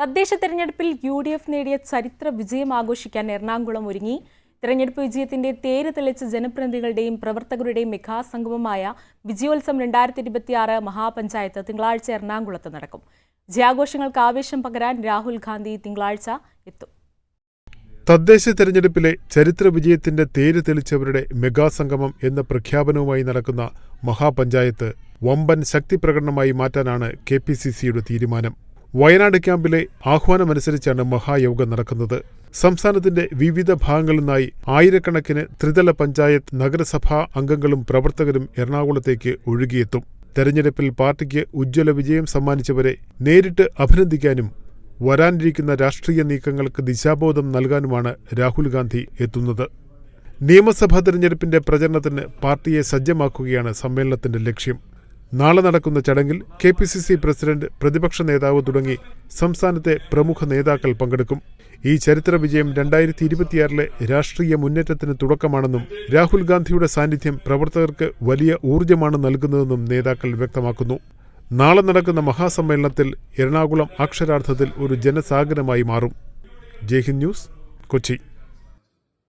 തദ്ദേശ തെരഞ്ഞെടുപ്പിൽ U D F നേടിയ ചരിത്ര വിജയം ആഘോഷിക്കാൻ എറണാകുളം ഒരുങ്ങി. തെരഞ്ഞെടുപ്പ് വിജയത്തിന്റെ തേര് തെളിച്ച ജനപ്രതിനിധികളുടെയും പ്രവർത്തകരുടെയും മെഗാസംഗമമായ വിജയോത്സവം രണ്ടായിരത്തി ഇരുപത്തിയാറ് മഹാപഞ്ചായത്ത് തിങ്കളാഴ്ച എറണാകുളത്ത് നടക്കും. ജയാഘോഷങ്ങൾക്ക് ആവേശം പകരാൻ രാഹുൽ ഗാന്ധി തിങ്കളാഴ്ച എത്തും. തദ്ദേശ തെരഞ്ഞെടുപ്പിലെ ചരിത്ര വിജയത്തിന്റെ തേര് തെളിച്ചവരുടെ മെഗാസംഗമം എന്ന പ്രഖ്യാപനവുമായി നടക്കുന്ന മഹാപഞ്ചായത്ത് വമ്പൻ ശക്തിപ്രകടനമായി മാറ്റാനാണ് കെ പി സി സിയുടെ തീരുമാനം. വയനാട് ക്യാമ്പിലെ ആഹ്വാനമനുസരിച്ചാണ് മഹായോഗം നടക്കുന്നത്. സംസ്ഥാനത്തിന്റെ വിവിധ ഭാഗങ്ങളിൽ നിന്നായി ആയിരക്കണക്കിന് ത്രിതല പഞ്ചായത്ത് നഗരസഭാ അംഗങ്ങളും പ്രവർത്തകരും എറണാകുളത്തേക്ക് ഒഴുകിയെത്തും. തെരഞ്ഞെടുപ്പിൽ പാർട്ടിക്ക് ഉജ്ജ്വല വിജയം സമ്മാനിച്ചവരെ നേരിട്ട് അഭിനന്ദിക്കാനും വരാനിരിക്കുന്ന രാഷ്ട്രീയ നീക്കങ്ങൾക്ക് ദിശാബോധം നൽകാനുമാണ് രാഹുൽ ഗാന്ധി എത്തുന്നത്. നിയമസഭാ തെരഞ്ഞെടുപ്പിന്റെ പ്രചരണത്തിന് പാർട്ടിയെ സജ്ജമാക്കുകയാണ് സമ്മേളനത്തിന്റെ ലക്ഷ്യം. നാളെ നടക്കുന്ന ചടങ്ങിൽ K P C C president പ്രതിപക്ഷ നേതാവ് തുടങ്ങി സംസ്ഥാനത്തെ പ്രമുഖ നേതാക്കൾ പങ്കെടുക്കും. ഈ ചരിത്ര വിജയം രണ്ടായിരത്തി ഇരുപത്തിയാറിലെ രാഷ്ട്രീയ മുന്നേറ്റത്തിന് തുടക്കമാണെന്നും രാഹുൽ ഗാന്ധിയുടെ സാന്നിധ്യം പ്രവർത്തകർക്ക് വലിയ ഊർജമാണ് നൽകുന്നതെന്നും നേതാക്കൾ വ്യക്തമാക്കുന്നു. നാളെ നടക്കുന്ന മഹാസമ്മേളനത്തിൽ എറണാകുളം അക്ഷരാർത്ഥത്തിൽ ഒരു ജനസാഗരമായി മാറും. ജയ്ഹിന്ദ് ന്യൂസ് കൊച്ചി.